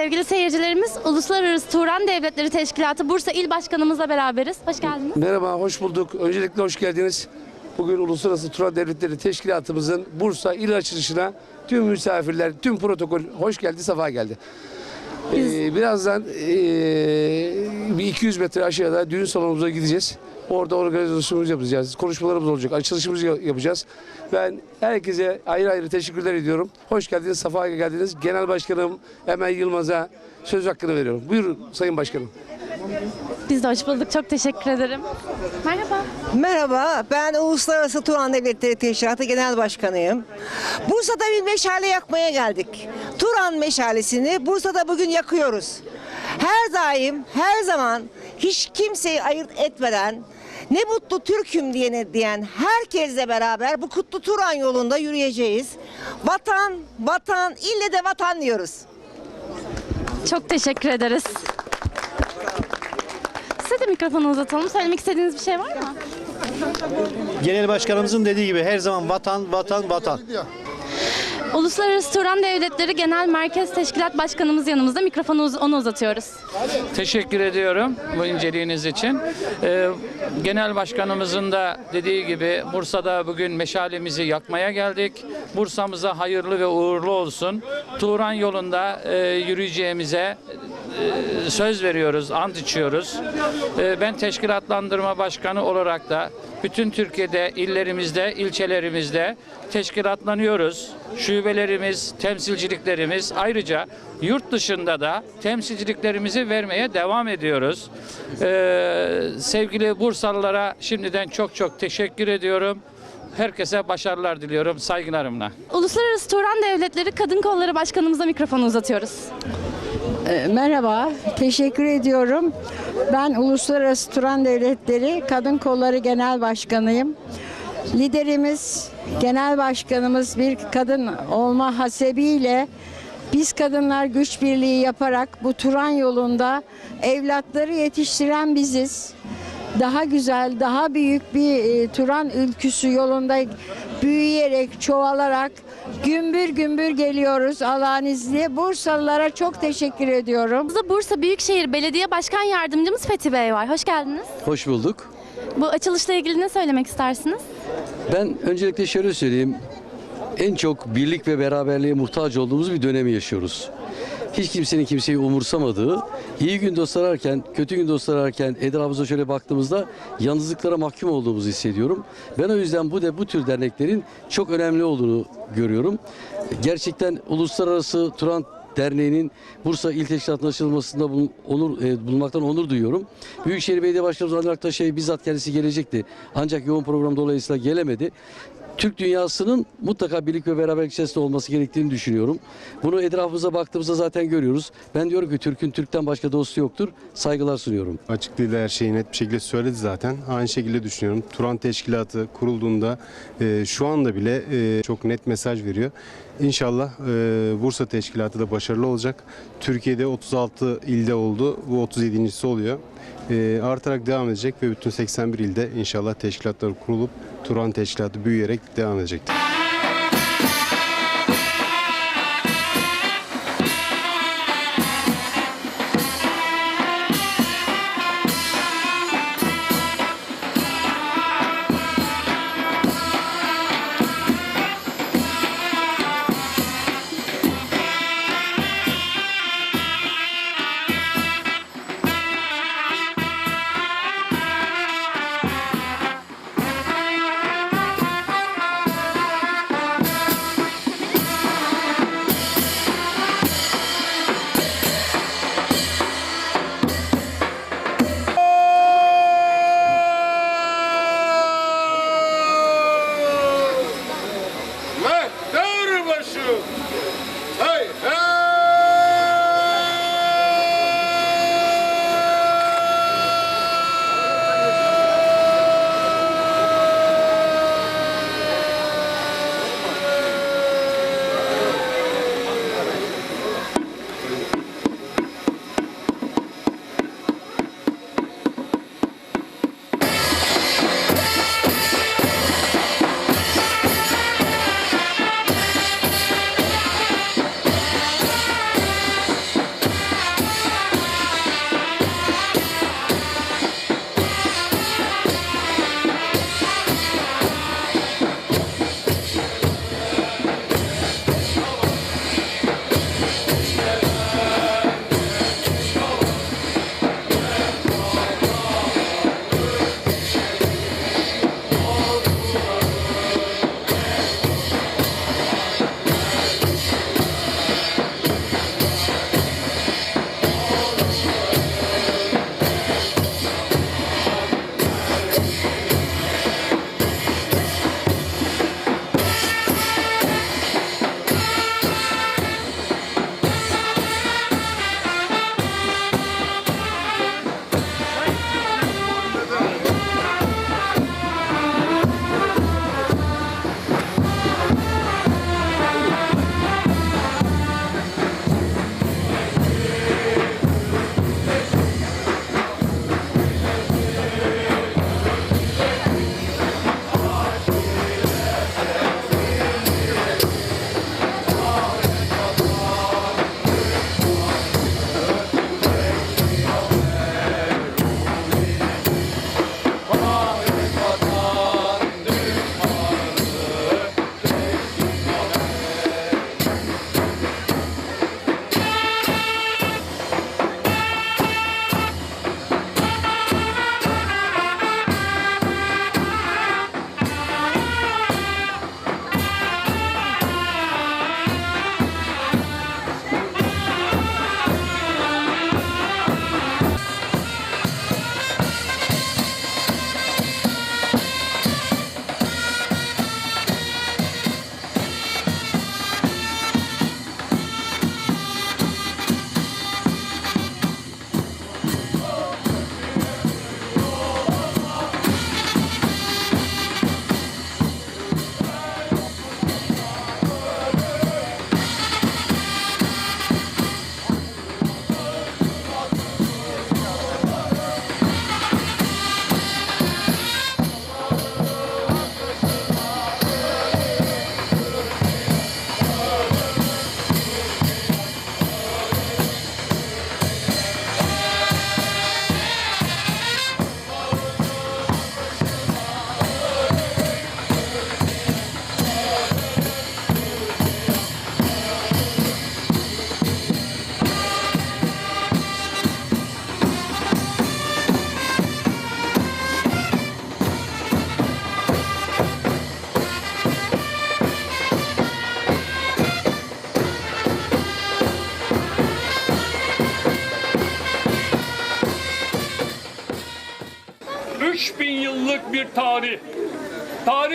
Sevgili seyircilerimiz, Uluslararası Turan Devletleri Teşkilatı Bursa İl Başkanımızla beraberiz. Hoş geldiniz. Merhaba, hoş bulduk. Öncelikle hoş geldiniz. Bugün Uluslararası Turan Devletleri Teşkilatımızın Bursa il açılışına tüm misafirler, tüm protokol hoş geldi, sefa geldi. Ee, birazdan ee, bir 200 metre aşağıda düğün salonumuza gideceğiz. Orada organizasyonumuzu yapacağız. Konuşmalarımız olacak. Açılışımızı ya- yapacağız. Ben herkese ayrı ayrı teşekkürler ediyorum. Hoş geldiniz, safa geldiniz. Genel Başkanım Emel Yılmaz'a söz hakkını veriyorum. Buyurun Sayın Başkanım. Biz de hoş bulduk. Çok teşekkür ederim. Merhaba. Merhaba, ben Uluslararası Turan Devletleri Teşkilatı Genel Başkanıyım. Bursa'da bir meşale yakmaya geldik. Turan meşalesini Bursa'da bugün yakıyoruz. Her daim, her zaman hiç kimseyi ayırt etmeden ne mutlu Türk'üm diyene diyen herkesle beraber bu kutlu Turan yolunda yürüyeceğiz. Vatan, vatan, ille de vatan diyoruz. Çok teşekkür ederiz. Size de mikrofonu uzatalım. Söylemek istediğiniz bir şey var mı? Genel başkanımızın dediği gibi her zaman vatan, vatan, vatan. Uluslararası Turan Devletleri Genel Merkez Teşkilat Başkanımız yanımızda. Mikrofonu uz- ona uzatıyoruz. Teşekkür ediyorum bu inceliğiniz için. Ee, Genel Başkanımızın da dediği gibi Bursa'da bugün meşalemizi yakmaya geldik. Bursa'mıza hayırlı ve uğurlu olsun. Turan yolunda e, yürüyeceğimize e, söz veriyoruz, ant içiyoruz. E, ben teşkilatlandırma başkanı olarak da bütün Türkiye'de, illerimizde, ilçelerimizde teşkilatlanıyoruz. Şubelerimiz, temsilciliklerimiz ayrıca yurt dışında da temsilciliklerimizi vermeye devam ediyoruz. Ee, sevgili Bursalılara şimdiden çok çok teşekkür ediyorum. Herkese başarılar diliyorum saygılarımla. Uluslararası Turan Devletleri Kadın Kolları Başkanımıza mikrofonu uzatıyoruz. E, Merhaba, teşekkür ediyorum. Ben Uluslararası Turan Devletleri Kadın Kolları Genel Başkanıyım. Liderimiz, genel başkanımız bir kadın olma hasebiyle biz kadınlar güç birliği yaparak bu Turan yolunda evlatları yetiştiren biziz. Daha güzel, daha büyük bir e, Turan ülküsü yolunda büyüyerek, çoğalarak gümbür gümbür geliyoruz Allah'ın izniyle. Bursalılara çok teşekkür ediyorum. Yanımızda Bursa Büyükşehir Belediye Başkan Yardımcımız Fethi Bey var. Hoş geldiniz. Hoş bulduk. Bu açılışla ilgili ne söylemek istersiniz? Ben öncelikle şöyle söyleyeyim. En çok birlik ve beraberliğe muhtaç olduğumuz bir dönemi yaşıyoruz. Hiç kimsenin kimseyi umursamadığı, iyi gün dost ararken, kötü gün dost ararken etrafımıza şöyle baktığımızda yalnızlıklara mahkum olduğumuzu hissediyorum. Ben o yüzden bu de bu tür derneklerin çok önemli olduğunu görüyorum. Gerçekten uluslararası Turan Derneği'nin Bursa İl Teşkilatı'nın açılmasında bulun- onur, e, bulunmaktan onur duyuyorum. Büyükşehir Belediye Başkanımız Anıl Aktaş'e bizzat kendisi gelecekti. Ancak yoğun program dolayısıyla gelemedi. Türk dünyasının mutlaka birlik ve beraberlik içerisinde olması gerektiğini düşünüyorum. Bunu etrafımıza baktığımızda zaten görüyoruz. Ben diyorum ki Türk'ün Türk'ten başka dostu yoktur. Saygılar sunuyorum. Açık dilde her şeyi net bir şekilde söyledi zaten. Aynı şekilde düşünüyorum. Turan Teşkilatı kurulduğunda e, şu anda bile e, çok net mesaj veriyor. İnşallah e, Bursa Teşkilatı da başarılı olacak. Türkiye'de 36 ilde oldu. Bu 37.si oluyor. E, artarak devam edecek ve bütün 81 ilde inşallah teşkilatlar kurulup Turan Teşkilatı büyüyerek devam edecektir.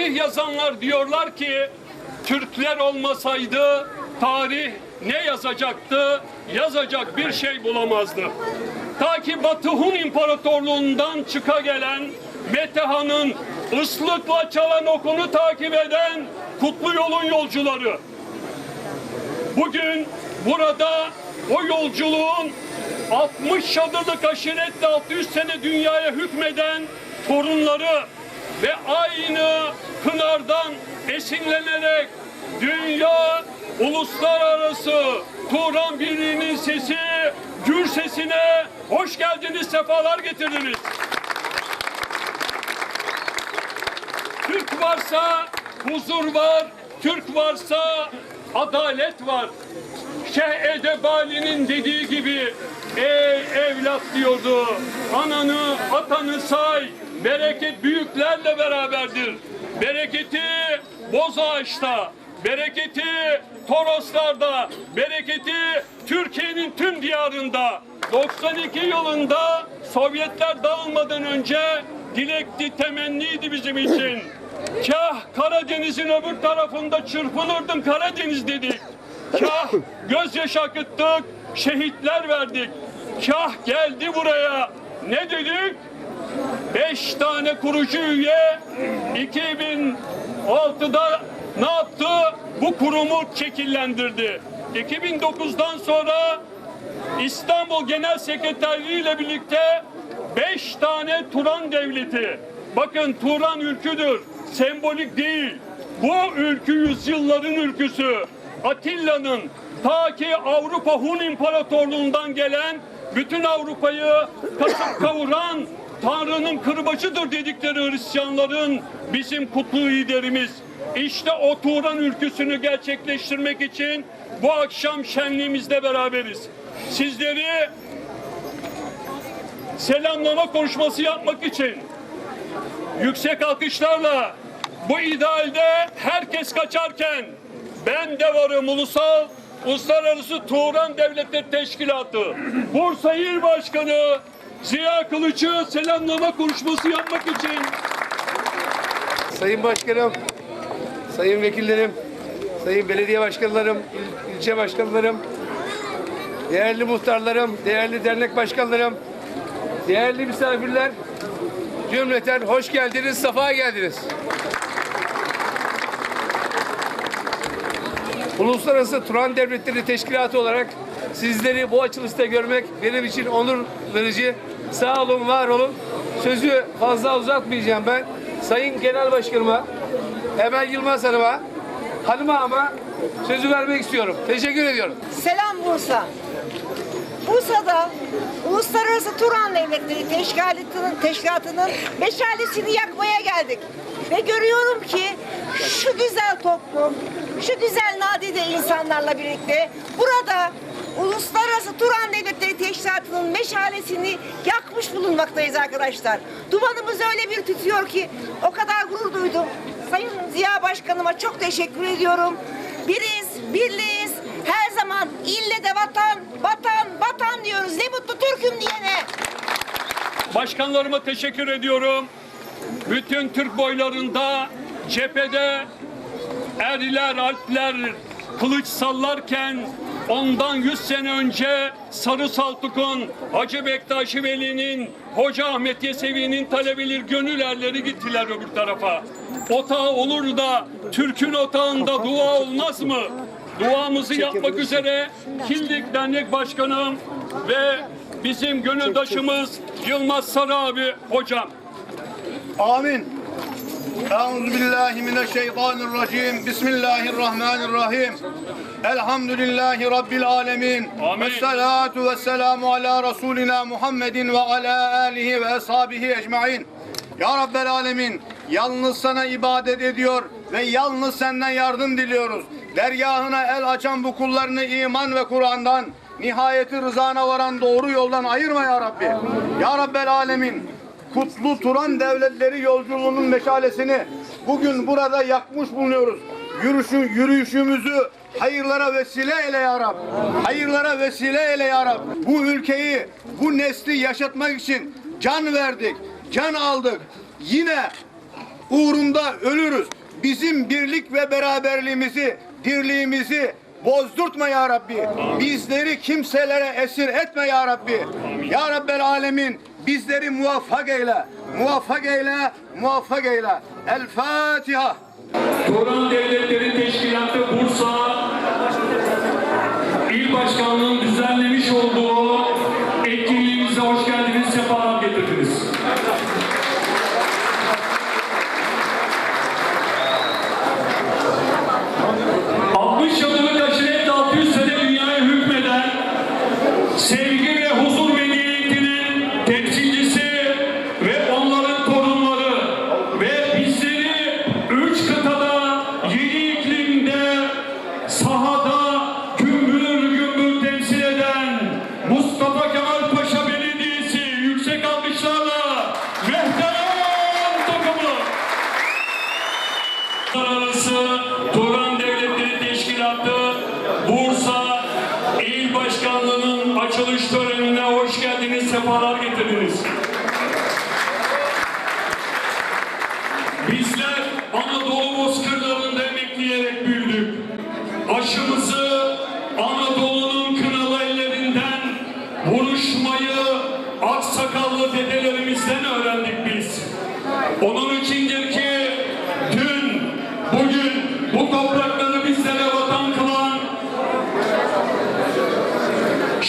Tarih yazanlar diyorlar ki Türkler olmasaydı tarih ne yazacaktı? Yazacak bir şey bulamazdı. Ta ki Batı Hun İmparatorluğundan çıka gelen Metehan'ın ıslıkla çalan okunu takip eden Kutlu Yol'un yolcuları. Bugün burada o yolculuğun 60 şadırlık aşiretle 600 sene dünyaya hükmeden torunları ve aynı Pınar'dan esinlenerek dünya uluslararası Turan Birliği'nin sesi gür sesine hoş geldiniz, sefalar getirdiniz. Türk varsa huzur var, Türk varsa adalet var. Şeyh Edebali'nin dediği gibi ey evlat diyordu ananı atanı say bereket büyüklerle beraberdir. Bereketi boz ağaçta, bereketi Toroslarda, bereketi Türkiye'nin tüm diyarında. 92 yılında Sovyetler dağılmadan önce dilekti, temenniydi bizim için. Kah Karadeniz'in öbür tarafında çırpınırdım Karadeniz dedik. Kah gözyaşı akıttık, şehitler verdik. Kah geldi buraya. Ne dedik? Beş tane kurucu üye 2006'da ne yaptı? Bu kurumu şekillendirdi. 2009'dan sonra İstanbul Genel Sekreterliği ile birlikte beş tane Turan devleti. Bakın Turan ülküdür. Sembolik değil. Bu ülkü yüzyılların ülküsü. Atilla'nın ta ki Avrupa Hun İmparatorluğundan gelen bütün Avrupa'yı kasıp kavuran Tanrı'nın kırbacıdır dedikleri Hristiyanların bizim kutlu liderimiz. İşte o Turan ülküsünü gerçekleştirmek için bu akşam şenliğimizde beraberiz. Sizleri selamlama konuşması yapmak için yüksek alkışlarla bu idealde herkes kaçarken ben de varım ulusal Uluslararası Turan Devletleri Teşkilatı Bursa İl Başkanı Ziya Kılıç'ı selamlama konuşması yapmak için Sayın Başkanım, Sayın Vekillerim, Sayın Belediye Başkanlarım, il- ilçe başkanlarım, değerli muhtarlarım, değerli dernek başkanlarım, değerli misafirler, cümleten hoş geldiniz, safa geldiniz. Uluslararası Turan Devletleri Teşkilatı olarak sizleri bu açılışta görmek benim için onur verici. Sağ olun, var olun. Sözü fazla uzatmayacağım ben. Sayın Genel Başkanıma, Emel Yılmaz Hanım'a, hanıma ama sözü vermek istiyorum. Teşekkür ediyorum. Selam Bursa. Bursa'da Uluslararası Turan Devletleri Teşkilatı'nın, teşkilatının meşalesini yakmaya geldik. Ve görüyorum ki şu güzel toplum, şu güzel nadide insanlarla birlikte burada Uluslararası Turan Devletleri Teşkilatı'nın meşalesini yakmış bulunmaktayız arkadaşlar. Dumanımız öyle bir tütüyor ki o kadar gurur duydum. Sayın Ziya Başkanıma çok teşekkür ediyorum. Biriz, birliğiz. Her zaman ille de vatan, vatan, vatan diyoruz. Ne mutlu Türk'üm diyene. başkanlarıma teşekkür ediyorum. Bütün Türk boylarında cephede erler, alpler kılıç sallarken ondan 100 sene önce Sarı Saltuk'un, Hacı Bektaşi Veli'nin, Hoca Ahmet Yesevi'nin talebeleri gönül erleri gittiler öbür tarafa. Otağı olur da Türk'ün otağında dua olmaz mı? Duamızı yapmak üzere Kildik Dernek Başkanım ve bizim gönüldaşımız Yılmaz Sarı abi hocam. Amin. Euzu billahi mineşşeytanirracim. Bismillahirrahmanirrahim. Elhamdülillahi rabbil alamin. Amin. Ve salatu ve selamu ala rasulina Muhammedin ve ala alihi ve ashabihi ecmaîn. Ya Rabbel alemin. Yalnız sana ibadet ediyor ve yalnız senden yardım diliyoruz. Dergahına el açan bu kullarını iman ve Kur'an'dan nihayeti rızana varan doğru yoldan ayırma ya Rabbi. Ya Rabbel alemin kutlu Turan devletleri yolculuğunun meşalesini bugün burada yakmış bulunuyoruz. Yürüyüşün, yürüyüşümüzü hayırlara vesile eyle ya Rab. Hayırlara vesile eyle ya Rab. Bu ülkeyi, bu nesli yaşatmak için can verdik, can aldık. Yine uğrunda ölürüz. Bizim birlik ve beraberliğimizi, dirliğimizi bozdurtma ya Rabbi. Bizleri kimselere esir etme ya Rabbi. Ya Rabbel alemin Bizleri muvaffak eyle. Muvaffak eyle. Muvaffak eyle. El Fatiha. Turan Devletleri Teşkilatı Bursa İl Başkanlığı'nın düzenlemiş olduğu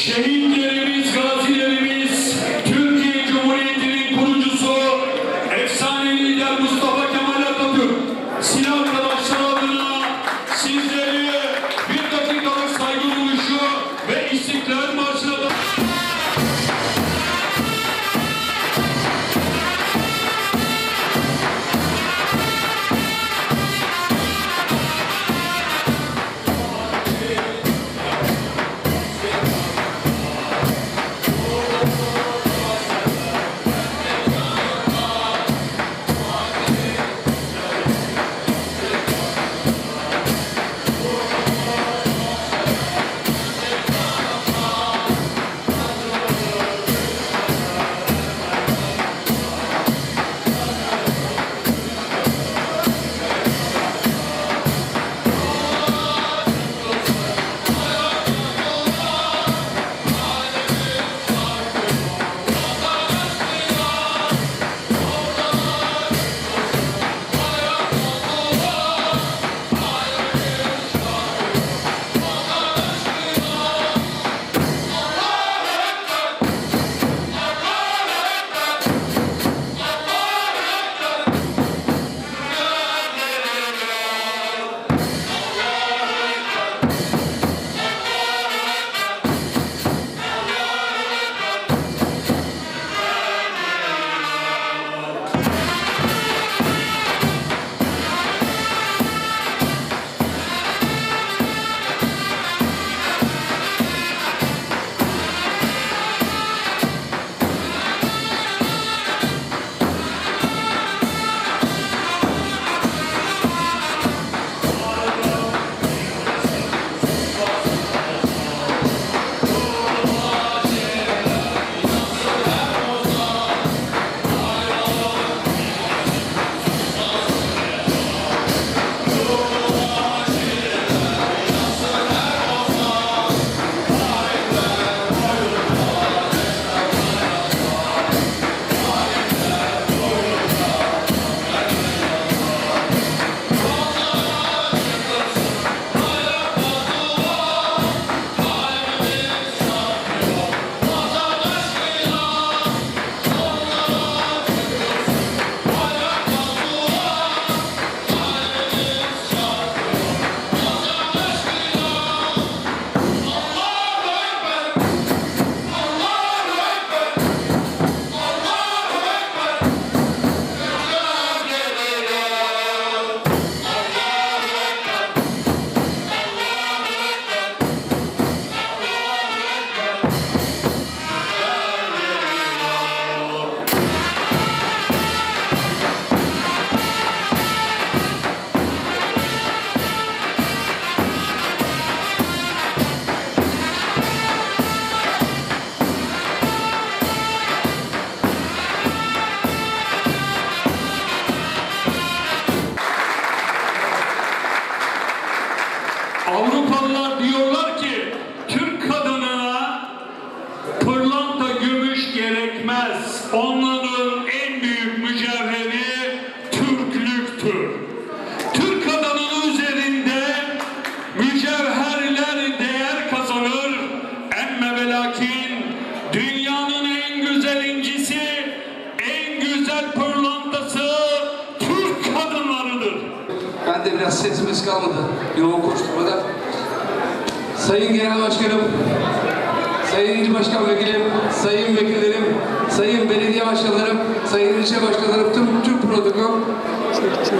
şehitleri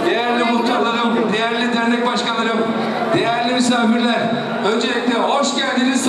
değerli muhtarlarım, değerli dernek başkanlarım, değerli misafirler. Öncelikle hoş geldiniz,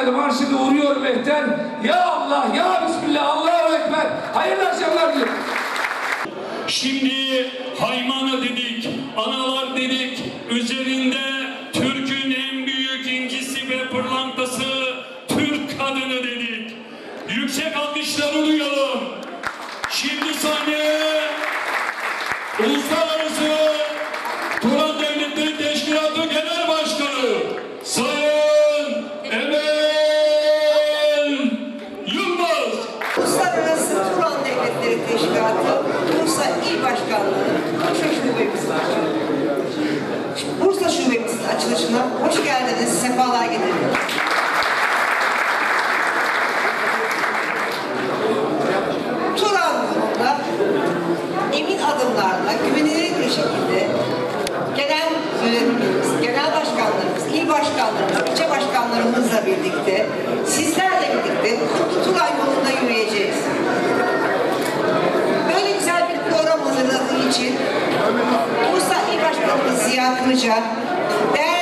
Cumhuriyet Marşı'nı vuruyor mehter. Ya Allah, ya Bismillah, Allahu Ekber. Hayırlı akşamlar diliyorum. Şimdi Haymana dedik, analar dedik, üzerinde Türk'ün en büyük incisi ve pırlantası Türk kadını dedik. Yüksek alkışlar oluyor. Şimdi saniye bir şekilde genel yönetimimiz, genel başkanlarımız, il başkanlarımız, ilçe başkanlarımızla birlikte, sizlerle birlikte Kutlu Turay yolunda yürüyeceğiz. Böyle güzel bir program hazırladığı için Bursa İl Başkanı Ziya Kılıç'a, değerli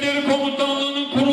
Kuvvetleri Komutanlığı'nın kuruluşundaki